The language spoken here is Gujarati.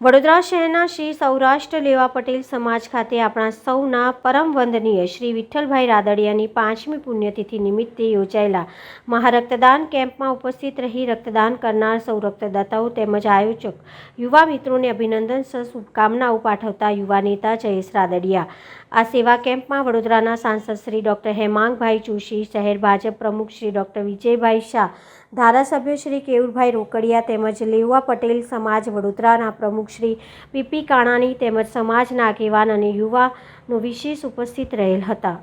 વડોદરા શહેરના શ્રી સૌરાષ્ટ્ર લેવા પટેલ સમાજ ખાતે આપણા સૌના પરમ વંદનીય શ્રી વિઠ્ઠલભાઈ રાદડિયાની પાંચમી પુણ્યતિથિ નિમિત્તે યોજાયેલા મહારક્તદાન કેમ્પમાં ઉપસ્થિત રહી રક્તદાન કરનાર સૌ રક્તદાતાઓ તેમજ આયોજક યુવા મિત્રોને અભિનંદન સહ શુભકામનાઓ પાઠવતા યુવા નેતા જયેશ રાદડિયા આ સેવા કેમ્પમાં વડોદરાના સાંસદ શ્રી ડૉક્ટર હેમાંગભાઈ જોશી, શહેર ભાજપ પ્રમુખ શ્રી ડૉક્ટર વિજયભાઈ શાહ, ધારાસભ્ય શ્રી કેવુરભાઈ રોકડિયા તેમજ લેવા પટેલ સમાજ વડોદરાના પ્રમુખ શ્રી પીપી કાણાની તેમજ સમાજના આગેવાન અને યુવાનો વિશેષ ઉપસ્થિત રહેલ હતા.